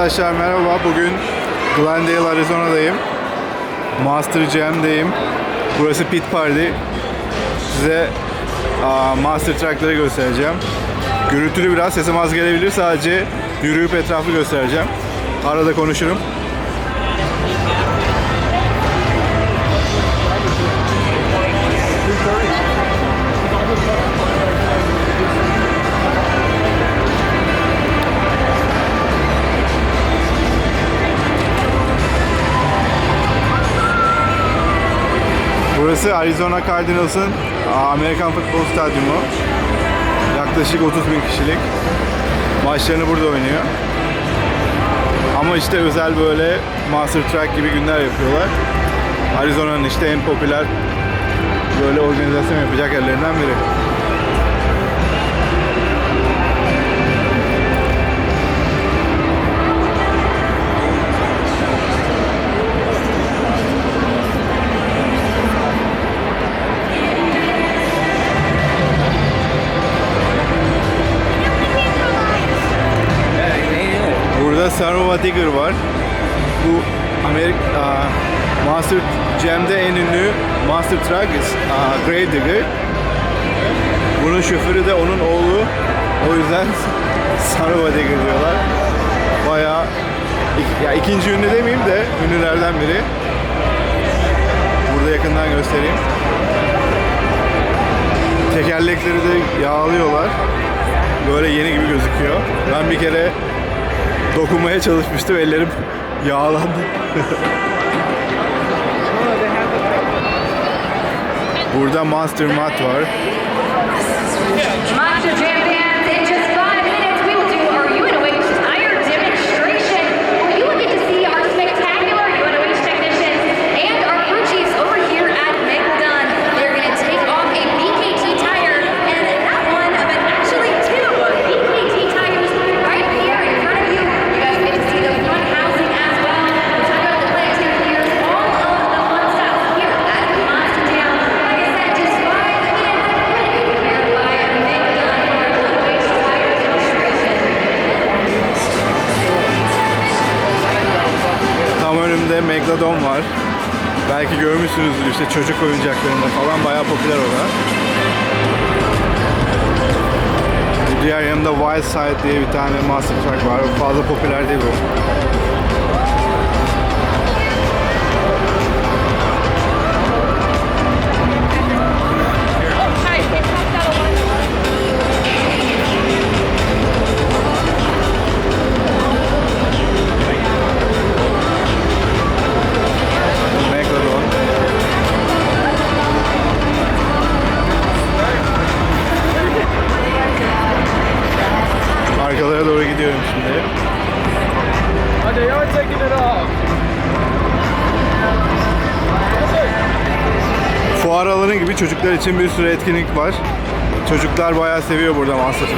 Arkadaşlar merhaba. Bugün Glendale, Arizona'dayım. Master Jam'deyim. Burası Pit Party. Size aa, Master Truck'ları göstereceğim. Gürültülü biraz sesim az gelebilir. Sadece yürüyüp etrafı göstereceğim. Arada konuşurum. Burası Arizona Cardinals'ın Amerikan Futbol Stadyumu. Yaklaşık 30 bin kişilik. Maçlarını burada oynuyor. Ama işte özel böyle Master Track gibi günler yapıyorlar. Arizona'nın işte en popüler böyle organizasyon yapacak yerlerinden biri. Digger var. Bu Amerika Master Jam'de en ünlü Master Truck Grave Digger. Bunun şoförü de onun oğlu. O yüzden Sarova Digger diyorlar. Bayağı ya ikinci ünlü demeyeyim de ünlülerden biri. Burada yakından göstereyim. Tekerlekleri de yağlıyorlar. Böyle yeni gibi gözüküyor. Ben bir kere dokunmaya çalışmıştım. Ellerim yağlandı. Burada Monster Mat var. Monster Megalodon var. Belki görmüşsünüzdür işte çocuk oyuncaklarında falan bayağı popüler o da. Diğer yanında Wild Side diye bir tane Master Truck var. Fazla popüler değil bu. Alanı gibi çocuklar için bir sürü etkinlik var. Çocuklar bayağı seviyor burada Monster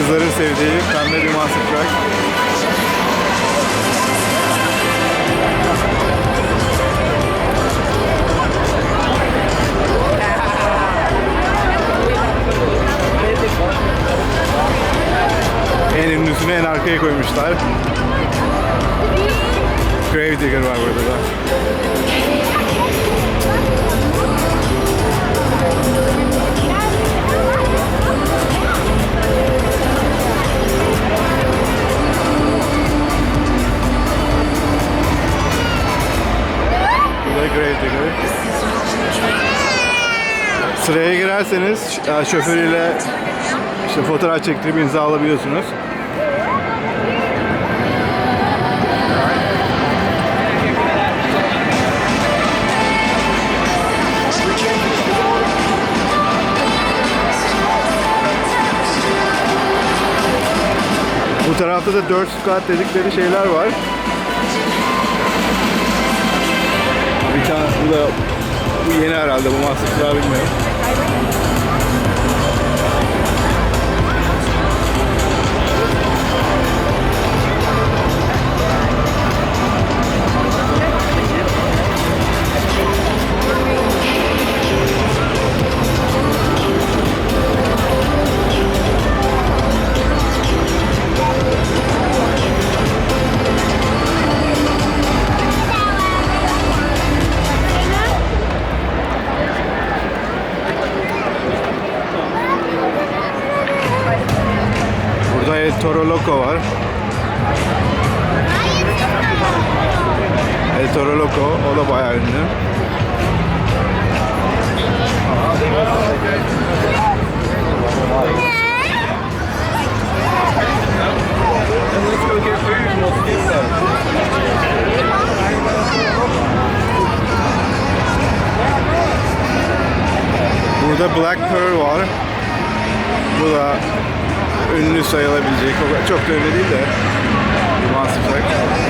Kızların sevdiği pembe Monster Truck. En ünlüsünü en arkaya koymuşlar. Grave Digger var burada da. Digger. Sıraya girerseniz e, şoförüyle işte fotoğraf çektirip imza alabiliyorsunuz. Bu tarafta da 4 squat dedikleri şeyler var. da bu yeni herhalde bu mahsuslar bilmiyorum. Toro Loco. O da bayağı ünlü. Burada Black Pearl var. Bu da ünlü sayılabilecek. Çok da ünlü değil de. Massive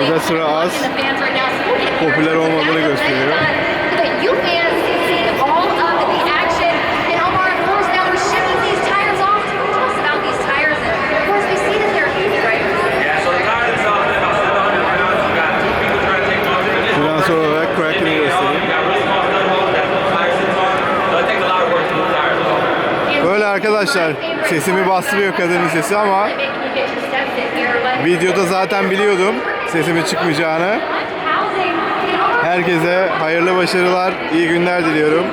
Burada sıra az, popüler olmadığını gösteriyor. Finansör olarak Kraken'i gösteriyor. Böyle arkadaşlar sesimi bastırıyor kadının sesi ama videoda zaten biliyordum sesimi çıkmayacağını. Herkese hayırlı başarılar, iyi günler diliyorum.